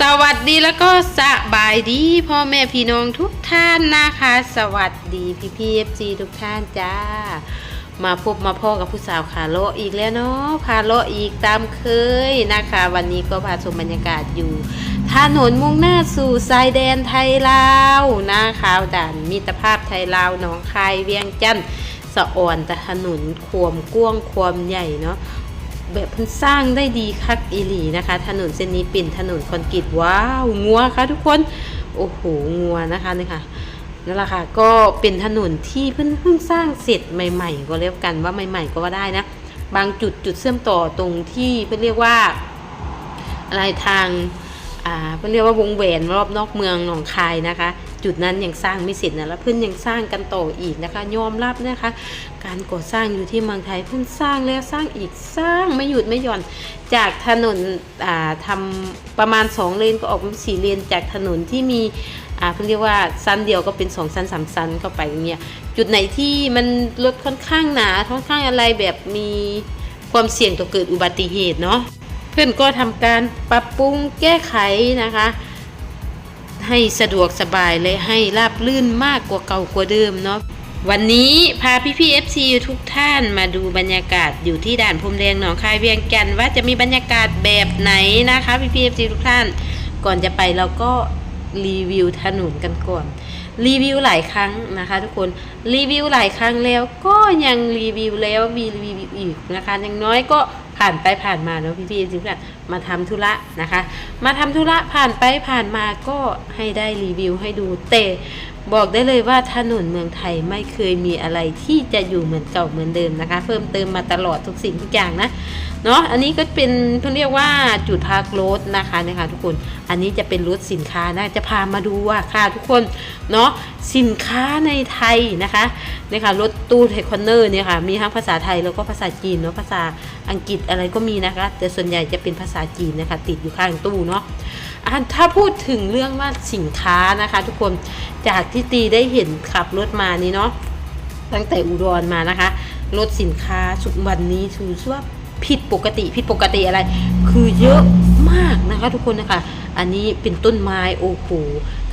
สวัสดีแล้วก็สบายดีพ่อแม่พี่น้องทุกท่านนะคะ สวัสดีพี่พีเอฟซีทุกท่านจ้า มาพบมาพ่อกับผู้สาวขาโลอีกแล้วเนาะพาโลอีกตามเคยนะคะ วันนี้ก็พาชมบรรยากาศอยู่ถนนมุ่งหน้าสู่ชายแดนไทยลาวนะคะด่านมิตรภาพไทยลาวหนองคายเวียงจันทน์สะอ่อนแต่ถนนความกว้างความใหญ่เนาะ แบบเพิ่นสร้างได้ดีคักอีหลีนะคะ ถนนเส้นนี้เป็นถนนคอนกรีตว้าวงัวค่ะทุกคนโอ้โหงัวนะคะนี่ค่ะนั่นแหละค่ะก็เป็นถนนที่เพิ่งเพิ่งสร้างเสร็จใหม่ ๆ ก็เรียกกันว่าใหม่ ๆ ก็ว่าได้นะ บางจุดจุดเชื่อมต่อตรงที่เพิ่นเรียกว่า อะไรทางอ่าเพิ่นเรียกว่าวงแหวนรอบนอกเมืองหนองคายนะคะ จุดนั้นยังสร้างไม่เสร็จนะแล้วเพิ่อนยังสร้างกันต่ออีกนะคะยอมรับนะคะ การก่อสร้างอยู่ที่เมืองไทยเพิ่งสร้างแล้วสร้างอีกสร้างไม่หยุดไม่หย่อนจากถนนอ่าทำประมาณ 2 เลนก็ออกเป็นสี่เลนจากถนนที่มีอ่าเพิ่นเรียกว่าสั้นเดียวก็เป็น2สั้นสามสั้นเข้าไปอย่างเงี้ยจุดไหนที่มันรถค่อนข้างหนาค่อนข้างอะไรแบบมีความเสี่ยงต่อเกิดอุบัติเหตุเนาะเพื่อนก็ทำการปรับปรุงแก้ไขนะคะ ให้สะดวกสบายเลยให้ราบลื่นมากกว่าเก่ากว่าเดิมเนาะวันนี้พาพี่พี่เอฟซีทุกท่านมาดูบรรยากาศอยู่ที่ด่านพรมแดงหนองคายเวียงจันทน์ว่าจะมีบรรยากาศแบบไหนนะคะพี่พี่เอฟซีทุกท่าน ก่อนจะไปเราก็รีวิวถนนกันก่อน รีวิวหลายครั้งนะคะทุกคนรีวิวหลายครั้งแล้วก็ยังรีวิวแล้วมีรีวิวอีกนะคะอย่างน้อยก็ ผ่านไปผ่านมาเนาะพี่พี่ทุกท่านมาทำธุระนะคะ มาทำธุระผ่านไปผ่านมาก็ให้ได้รีวิวให้ดูแต่บอกได้เลยว่าถนนเมืองไทยไม่เคยมีอะไรที่จะอยู่เหมือนเก่าเหมือนเดิมนะคะ เพิ่มเติมมาตลอดทุกสิ่งทุกอย่างนะ เนาะอันนี้ก็เป็นเขาเรียกว่าจุดพักรถนะคะนะคะทุกคนอันนี้จะเป็นรถสินค้านะจะพามาดูว่าค่ะทุกคนเนาะสินค้าในไทยนะคะเนี่ยค่ะรถตู้เทคอนเนอร์เนี่ยค่ะมีทั้งภาษาไทยแล้วก็ภาษาจีนเนาะภาษาอังกฤษอะไรก็มีนะคะ แต่ส่วนใหญ่จะเป็นภาษาจีนนะคะติดอยู่ข้างตู้เนาะถ้าพูดถึงเรื่องว่าสินค้านะคะ ทุกคนจากที่ตีได้เห็นขับรถมานี่เนาะตั้งแต่อุดรมานะคะ รถสินค้าสุดวันนี้ถือว่า ผิดปกติผิดปกติอะไร คือเยอะมากนะคะทุกคนนะคะ อันนี้เป็นต้นไม้โอ้โห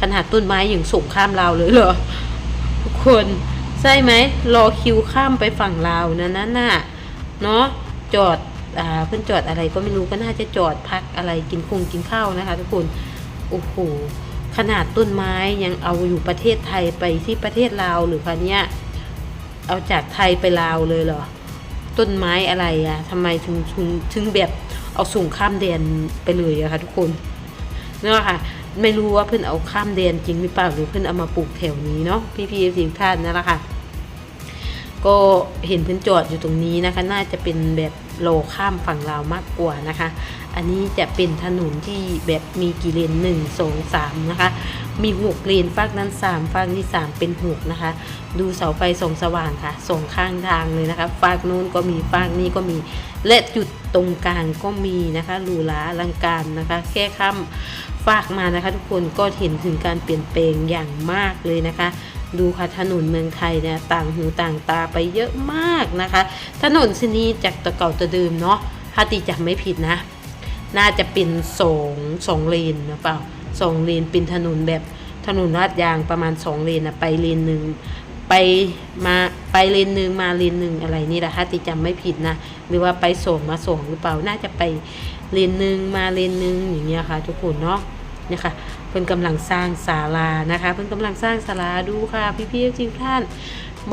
ขนาดต้นไม้อย่างส่งข้ามลาวเลยเหรอทุกคนใช่ไหมรอคิวข้ามไปฝั่งลาวนะนั่นน่ะเนาะจอดอ่าเพื่อนจอดอะไรก็ไม่รู้ก็น่าจะจอดพักอะไรกินคงกินข้าวนะคะ ทุกคนโอ้โหขนาดต้นไม้ยังเอาอยู่ประเทศไทยไปที่ประเทศลาวหรือคะเนี่ยเอาจากไทยไปลาวเลยเหรอ ต้นไม้อะไรอะทำไมถึงถึงถึงแบบเอาส่งข้ามแดนไปเลยอะคะทุกคนเนาะค่ะ ไม่รู้ว่าเพื่อนเอาข้ามแดนจริงหรือเปล่าหรือเพื่อนเอามาปลูกแถวนี้เนาะพี่พี่สิท่านนั่นแหละค่ะ ก็เห็นเพื่อนจอดอยู่ตรงนี้นะคะ น่าจะเป็นแบบ โลข้ามฝั่งลาวมากกว่านะคะ อันนี้จะเป็นถนนที่แบบมีกี่เลนหนึ่งสองสามนะคะ มีหกเลนฝั่งนั้นสามฝั่งที่สามเป็นหกนะคะ ดูเสาไฟส่องสว่างค่ะส่องข้างทางเลยนะคะฝั่งนู้นก็มีฝั่งนี้ก็มีและจุดตรงกลางก็มีนะคะหรูหราอลังการนะคะ แค่ข้ามฝากมานะคะ ทุกคนก็เห็นถึงการเปลี่ยนแปลงอย่างมากเลยนะคะ ดูค่ะถนนเมืองไทยเนี่ยต่างหูต่างตาไปเยอะมากนะคะ ถนนเส้นนี้จากตะเก่าตะเดิมเนาะถ้าตีจำไม่ผิดนะ น่าจะเป็นสองสองเลนนะเปล่าสองเลนเป็นถนนแบบถนนลาดยางประมาณสองเลนนะไปเลนหนึ่งไปมาไปเลนหนึ่งมาเลนหนึ่งอะไรนี่แหละถ้าตีจำไม่ผิดนะ หรือว่าไปสองมาสองหรือเปล่าน่าจะไปเลนหนึ่งมาเลนหนึ่งอย่างเงี้ยค่ะ ทุกคนเนาะเนี่ยค่ะ เพิ่นกำลังสร้างศาลานะคะ เพิ่นกำลังสร้างศาลาดูค่ะ พี่ๆจริงท่าน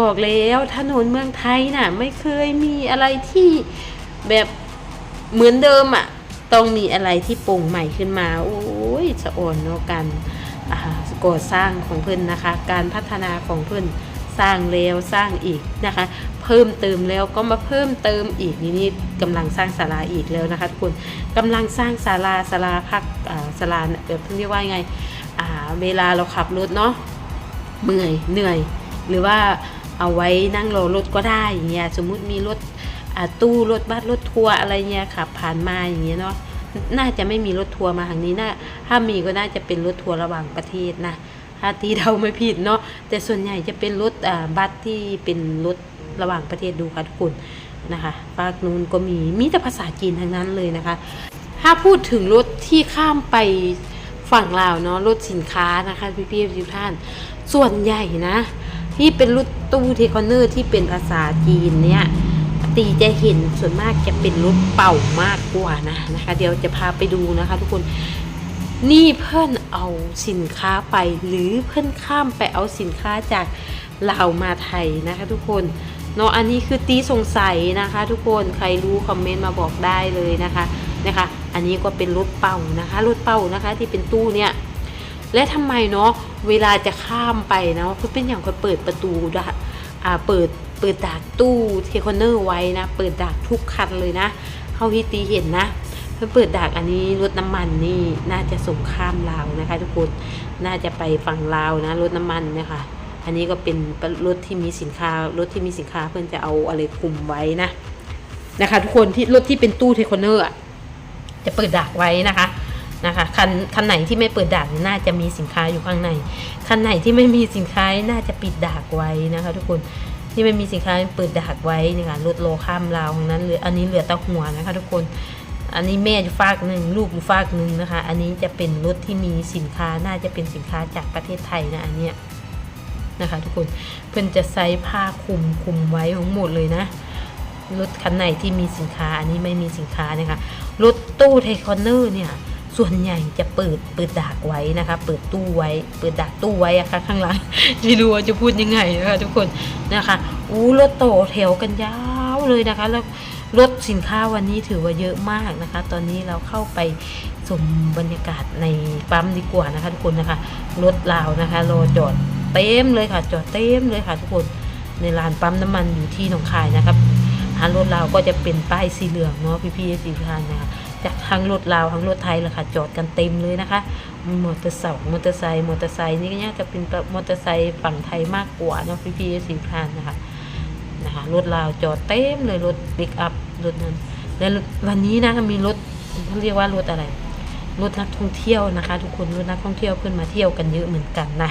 บอกแล้วถนนเมืองไทยน่ะ ไม่เคยมีอะไรที่แบบเหมือนเดิมอะ ต้องมีอะไรที่โปร่งใหม่ขึ้นมา โอ้ยสะอ่อนเนาะกันอ่าก่อสร้างของเพิ่นนะคะ การพัฒนาของเพิ่น สร้างแล้วสร้างอีกนะคะ เพิ่มเติมแล้วก็มาเพิ่มเติมอีกนี่นี่กำลังสร้างศาลาอีกแล้วนะคะทุกคนกำลังสร้างศาลาศาลาพักอ่าศาลาแบบเรียกว่าไงเวลาเราขับรถเนาะเมื่อยเหนื่อย หรือว่าเอาไว้นั่งรอรถก็ได้อย่างเงี้ยสมมุติมีรถตู้รถบัสรถทัวร์อะไรเงี้ยขับผ่านมาอย่างเงี้ยเนาะน่าจะไม่มีรถทัวร์มาทางนี้น่าถ้ามีก็น่าจะเป็นรถทัวร์ระหว่างประเทศนะ ถ้าที่เราไม่ผิดเนาะแต่ส่วนใหญ่จะเป็นรถบัสที่เป็นรถระหว่างประเทศดูค่ะทุกคนนะคะภาคนู้นก็มีมีแต่ภาษาจีนทั้งนั้นเลยนะคะ ถ้าพูดถึงรถที่ข้ามไปฝั่งลาวเนาะรถสินค้านะคะพี่พี่ๆทุกท่าน ส่วนใหญ่นะ ที่เป็นรถตู้เทคอนเนอร์ที่เป็นภาษาจีนเนี่ยตีจะเห็นส่วนมากจะเป็นรถเป่ามากกว่านะนะคะ เดี๋ยวจะพาไปดูนะคะ ทุกคน นี่เพื่อนเอาสินค้าไปหรือเพื่อนข้ามไปเอาสินค้าจากลาวมาไทยนะคะ ทุกคนเนาะอันนี้คือตีสงสัยนะคะ ทุกคนใครรู้คอมเมนต์มาบอกได้เลยนะคะนะคะ อันนี้ก็เป็นรถเป่านะคะรถเป่านะคะที่เป็นตู้เนี่ยและทำไมเนาะเวลาจะข้ามไปเนาะคือเป็นอย่างคนเปิดประตูดะอ่าเปิดเปิดดากตู้เทคอนเนอร์ไว้นะ เปิดดากทุกคันเลยนะเขาฮิตีเห็นนะ เพื่อเปิดดากอันนี้รถน้ำมันนี่น่าจะส่งข้ามลาวนะคะ ทุกคนน่าจะไปฝั่งลาวนะรถน้ำมันเนี่ยค่ะอันนี้ก็เป็นรถที่มีสินค้ารถที่มีสินค้าเพื่อนจะเอาอะไรคุมไว้นะนะคะ ทุกคนที่รถที่เป็นตู้เทคอนเนอร์จะเปิดดากไว้นะคะนะคะคันคันไหนที่ไม่เปิดดากน่าจะมีสินค้าอยู่ข้างในคันไหนที่ไม่มีสินค้าน่าจะปิดดากไว้นะคะ ทุกคนที่ไม่มีสินค้าเปิดดากไว้นี่ค่ะรถโลข้ามราวของนั้นเหลืออันนี้เหลือตะหัวนะคะ ทุกคน อันนี้แม่อยู่ฝากหนึ่งลูกอยู่ฝากหนึ่งนะคะ อันนี้จะเป็นรถที่มีสินค้าน่าจะเป็นสินค้าจากประเทศไทยนะอันเนี้ยนะคะ ทุกคนเพื่อนจะใส่ผ้าคลุมคลุมไว้ทั้งหมดเลยนะรถคันไหนที่มีสินค้าอันนี้ไม่มีสินค้านะคะรถตู้เทคอนเนอร์เนี่ยส่วนใหญ่จะเปิดเปิดดากไว้นะคะ เปิดตู้ไว้ เปิดดากตู้ไว้อะค่ะข้างหลังไม่รู้ว่าจะพูดยังไงนะคะทุกคนนะคะอู้รถโตแถวกันยาวเลยนะคะ แล้ว รถสินค้าวันนี้ถือว่าเยอะมากนะคะ ตอนนี้เราเข้าไปชมบรรยากาศในปั๊มดีกว่านะคะทุกคนนะคะรถลาวนะคะรอจอดเต็มเลยค่ะ จอดเต็มเลยค่ะ ทุกคนในลานปั๊มน้ำมันอยู่ที่หนองคายนะครับหารถลาวก็จะเป็นป้ายสีเหลืองเนาะพี่ๆสีทานนะคะจากทั้งรถลาวทั้งรถไทยเลยค่ะ จอดกันเต็มเลยนะคะมอเตอร์ไซค์มอเตอร์ไซค์มอเตอร์ไซค์นี่ก็น่าจะเป็นมอเตอร์ไซค์ฝั่งไทยมากกว่าเนาะพี่พี่สิบคันนะคะ นะคะรถลาวจอดเต็มเลยรถปิกอัพรถนั้นแล้ววันนี้นะมีรถเขาเรียกว่ารถอะไรรถนักท่องเที่ยวนะคะ ทุกคนรถนักท่องเที่ยวเพื่อนมาเที่ยวกันเยอะเหมือนกันนะ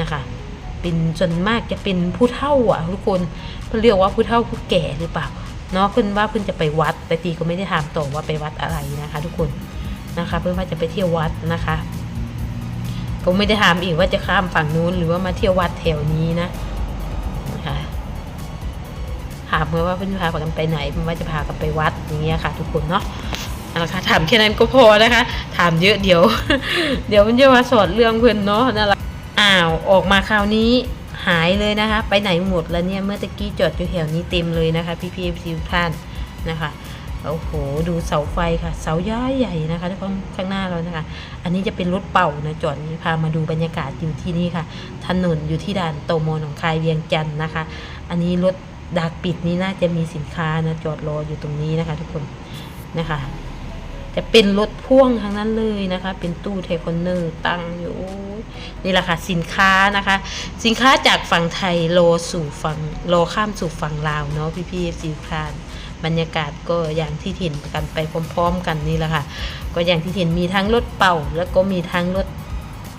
นะคะ เป็นส่วนมากจะเป็นผู้เฒ่าอะ ทุกคนเพื่อเรียกว่าผู้เฒ่าผู้แก่หรือเปล่าเนาะเพื่อนว่าเพื่อนจะไปวัด แต่ตีก็ไม่ได้ถามต่อว่าไปวัดอะไรนะคะ ทุกคนนะคะ เพื่อนว่าจะไปเที่ยววัดนะคะ ก็ไม่ได้ถามอีกว่าจะข้ามฝั่งนู้นหรือว่ามาเที่ยววัดแถวนี้นะ ถามเพื่อว่าเพื่อนพากันไปไหนว่าจะพากันไปวัดอย่างเงี้ยค่ะ ทุกคนเนาะเอาละคะถามแค่นั้นก็พอนะคะ ถามเยอะเดี๋ยว เดี๋ยวมันจะมาสอนเรื่องเพื่อนเนาะนั่นแหละอ้าวออกมาคราวนี้หายเลยนะคะ ไปไหนหมดแล้วเนี่ยเมื่อตะกี้จอดอยู่แถวนี้เต็มเลยนะคะ พี่พีเอฟซีท่านนะคะโอ้โหดูเสาไฟค่ะ เสาย้ายใหญ่นะคะที่ข้างหน้าเรานะคะ อันนี้จะเป็นรถเป่านะจอดนี้พามาดูบรรยากาศอยู่ที่นี่ค่ะ ถนนอยู่ที่ด่านโตโมหนองคายเวียงจันทร์นะคะ อันนี้รถ ดักปิดนี้น่าจะมีสินค้านะจอดรออยู่ตรงนี้นะคะ ทุกคนนะคะ จะเป็นรถพ่วงทั้งนั้นเลยนะคะ เป็นตู้เทคอนเนอร์ตั้งอยู่นี่แหละค่ะสินค้านะคะ สินค้าจากฝั่งไทยโลสู่ฝั่งโลข้ามสู่ฝั่งลาวเนาะพี่พี่สิคาบรรยากาศก็อย่างที่เห็นกันไปพร้อม ๆ กันนี่แหละค่ะ ก็อย่างที่เห็นมีทั้งรถเป่า แล้วก็มีทั้งรถ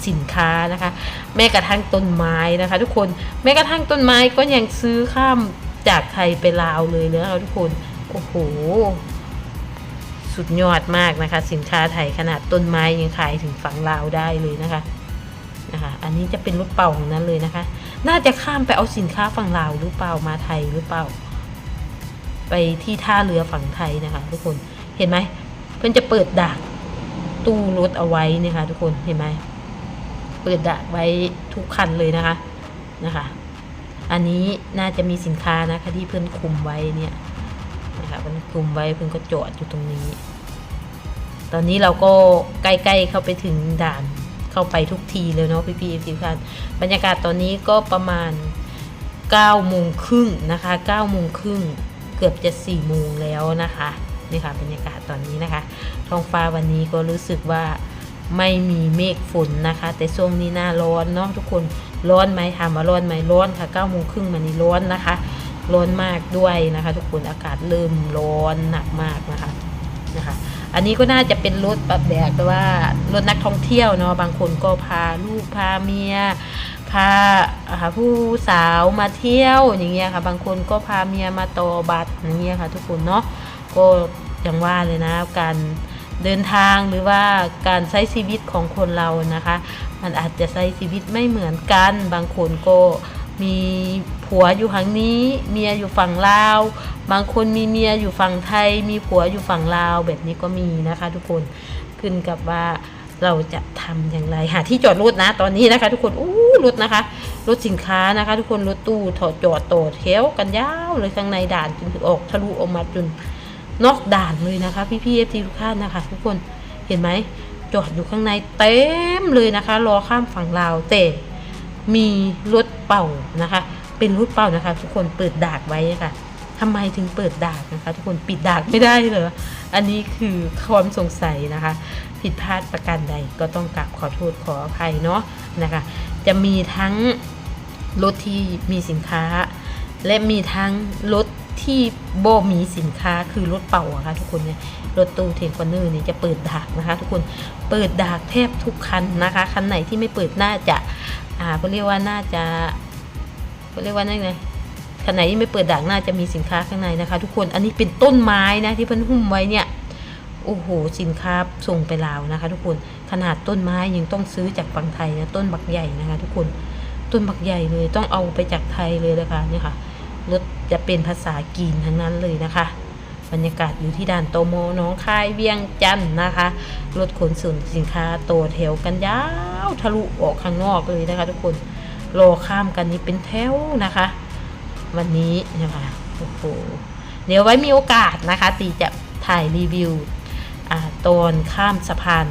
สินค้านะคะ แม้กระทั่งต้นไม้นะคะ ทุกคนแม้กระทั่งต้นไม้ก็ยังซื้อข้าม จากไทยไปลาวเลยนะคะทุกคน โอ้โห สุดยอดมากนะคะ สินค้าไทยขนาดต้นไม้ยังขายถึงฝั่งลาวได้เลยนะคะนะคะ อันนี้จะเป็นรถเป่าของนั้นเลยนะคะ น่าจะข้ามไปเอาสินค้าฝั่งลาวหรือเปล่ามาไทยหรือเปล่า ไปที่ท่าเรือฝั่งไทยนะคะ ทุกคนเห็นไหมเพื่อนจะเปิดดักตู้รถเอาไว้นะคะ ทุกคนเห็นไหมเปิดดักไว้ทุกคันเลยนะคะนะคะ อันนี้น่าจะมีสินค้านะคะที่เพื่อนคุมไว้เนี่ยนะคะเพื่อนคุมไว้เพื่อนก็จอดอยู่ตรงนี้ ตอนนี้เราก็ใกล้ๆเข้าไปถึงด่านเข้าไปทุกทีเลยเนาะพี่ๆทุกท่านบรรยากาศตอนนี้ก็ประมาณ9โมงครึ่งนะคะ9โมงครึ่งเกือบจะ4โมงแล้วนะคะนี่ค่ะบรรยากาศตอนนี้นะคะ ท้องฟ้าวันนี้ก็รู้สึกว่าไม่มีเมฆฝนนะคะ แต่ช่วงนี้หน้าร้อนเนาะทุกคน ร้อนไหมถามว่าร้อนไหมร้อนค่ะ9โมงครึ่งมันนี้ร้อนนะคะ ร้อนมากด้วยนะคะ ทุกคนอากาศเริ่มร้อนหนักมากนะคะนะคะ อันนี้ก็น่าจะเป็นรถแบบแบบว่ารถนักท่องเที่ยวเนาะบางคนก็พาลูกพาเมียพาอ่าผู้สาวมาเที่ยวอย่างเงี้ยค่ะ บางคนก็พาเมียมาต่อบัตรอย่างเงี้ยค่ะ ทุกคนเนาะก็อย่างว่าเลยนะการ เดินทางหรือว่าการใช้ชีวิตของคนเรานะคะ มันอาจจะใช้ชีวิตไม่เหมือนกัน บางคนก็มีผัวอยู่ฝั่งนี้ เมียอยู่ฝั่งลาว บางคนมีเมียอยู่ฝั่งไทย มีผัวอยู่ฝั่งลาวแบบนี้ก็มีนะคะทุกคนขึ้นกับว่าเราจะทำอย่างไรหาที่จอดรถนะตอนนี้นะคะ ทุกคนอู้รถนะคะรถสินค้านะคะ ทุกคนรถตู้ถอดจอดโตแถวกันยาวเลยข้างในด่านจนถึงออกทะลุออกมาจน นอกด่านเลยนะคะ พี่พี่เอฟทีทุกท่านนะคะ ทุกคนเห็นไหมจอดอยู่ข้างในเต็มเลยนะคะ รอข้ามฝั่งลาวแต่มีรถเป่านะคะ เป็นรถเป่านะคะ ทุกคนเปิดดากไว้ค่ะทำไมถึงเปิดดากนะคะ ทุกคนปิดดากไม่ได้เหรออันนี้คือความสงสัยนะคะ ผิดพลาดประการใดก็ต้องกราบขอโทษขออภัยเนาะนะคะ จะมีทั้งรถที่มีสินค้า และมีทั้งรถ ที่โบมีสินค้าคือรถเป่าอะค่ะทุกคนเนี่ยรถตู้เทนคอนเนอร์นี่จะเปิดดากนะคะ ทุกคนเปิดดากแทบทุกคันนะคะคันไหนที่ไม่เปิดน่าจะอ่าเขาเรียกว่าน่าจะเขาเรียกว่านั่นไงคันไหนที่ไม่เปิดดากน่าจะมีสินค้าข้างในนะคะ ทุกคนอันนี้เป็นต้นไม้นะที่เพิ่นหุ้มไว้เนี่ยโอ้โหสินค้าส่งไปลาวนะคะ ทุกคนขนาดต้นไม้ยังต้องซื้อจากฝั่งไทยนะต้นบักใหญ่นะคะ ทุกคนต้นบักใหญ่เลยต้องเอาไปจากไทยเลยนะคะเนี่ยค่ะ รถจะเป็นภาษากีนทั้งนั้นเลยนะคะ บรรยากาศอยู่ที่ด่านโตโมน้องคายเวียงจันทน์นะคะรถขนส่งสินค้าโตแถวกันยาวทะลุออกข้างนอกเลยนะคะ ทุกคนรอข้ามกันนี้เป็นแถวนะคะ วันนี้นะคะโอ้โหเดี๋ยวไว้มีโอกาสนะคะ ตีจะถ่ายรีวิวอตอนข้ามสะพาน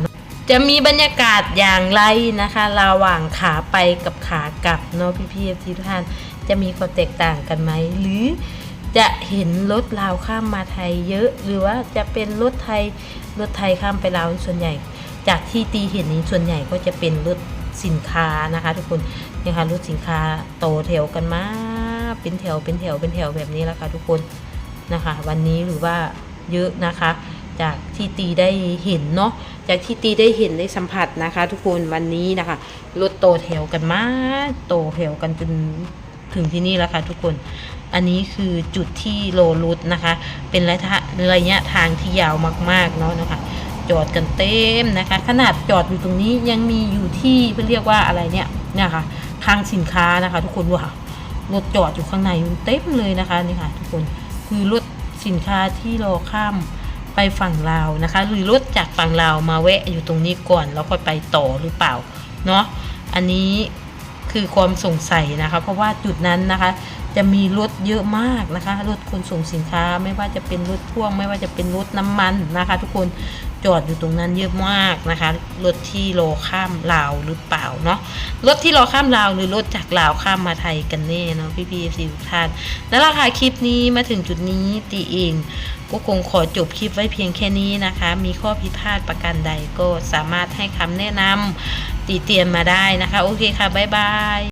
จะมีบรรยากาศอย่างไรนะคะ ระหว่างขาไปกับขากลับเนาะพี่ๆทุกท่าน จะมีความแตกต่างกันไหม หรือจะเห็นรถลาวข้ามมาไทยเยอะ หรือว่าจะเป็นรถไทยรถไทยข้ามไปลาวส่วนใหญ่ จากที่ตีเห็นนี้ส่วนใหญ่ก็จะเป็นรถสินค้านะคะ ทุกคนนี่ยค่ะรถสินค้าโตแถวกันมาเป็นแถวเป็นแถวเป็นแถวแบบนี้แล้วค่ะทุกคนนะคะ วันนี้หรือว่าเยอะนะคะ จากที่ตีได้เห็นเนาะจากที่ตีได้เห็นได้สัมผัสนะคะ ทุกคนวันนี้นะคะรถโตแถวกันมาโตแถวกันจน ถึงที่นี่แล้วค่ะทุกคน อันนี้คือจุดที่โลรุดนะคะ เป็นระยะระยะทางที่ยาวมากๆเนาะนะคะ จอดกันเต็มนะคะ ขนาดจอดอยู่ตรงนี้ยังมีอยู่ที่เรียกว่าอะไรเนี่ยเนี่ยค่ะคลังสินค้านะคะ ทุกคนว้าวรถจอดอยู่ข้างในเต็มเลยนะคะนี่ค่ะ ทุกคนคือรถสินค้าที่รอข้ามไปฝั่งลาวนะคะ หรือรถจากฝั่งลาวมาแวะอยู่ตรงนี้ก่อนแล้วค่อยไปต่อหรือเปล่าเนาะอันนี้ คือความสงสัยนะคะ เพราะว่าจุดนั้นนะคะ จะมีรถเยอะมากนะคะรถขนส่งสินค้าไม่ว่าจะเป็นรถพ่วง ไม่ว่าจะเป็นรถน้ำมันนะคะ ทุกคนจอดอยู่ตรงนั้นเยอะมากนะคะรถที่รอข้ามลาวหรือเปล่าเนาะรถที่รอข้ามลาวหรือรถจากลาวข้ามมาไทยกันแน่เนาะพี่พีซีทุกท่านแล้วราคาคลิปนี้มาถึงจุดนี้ตีเองก็คงขอจบคลิปไว้เพียงแค่นี้นะคะ มีข้อผิพาดประการใดก็สามารถให้คำแนะนำ ติเตียนมาได้นะคะ โอเคค่ะ บ๊ายบาย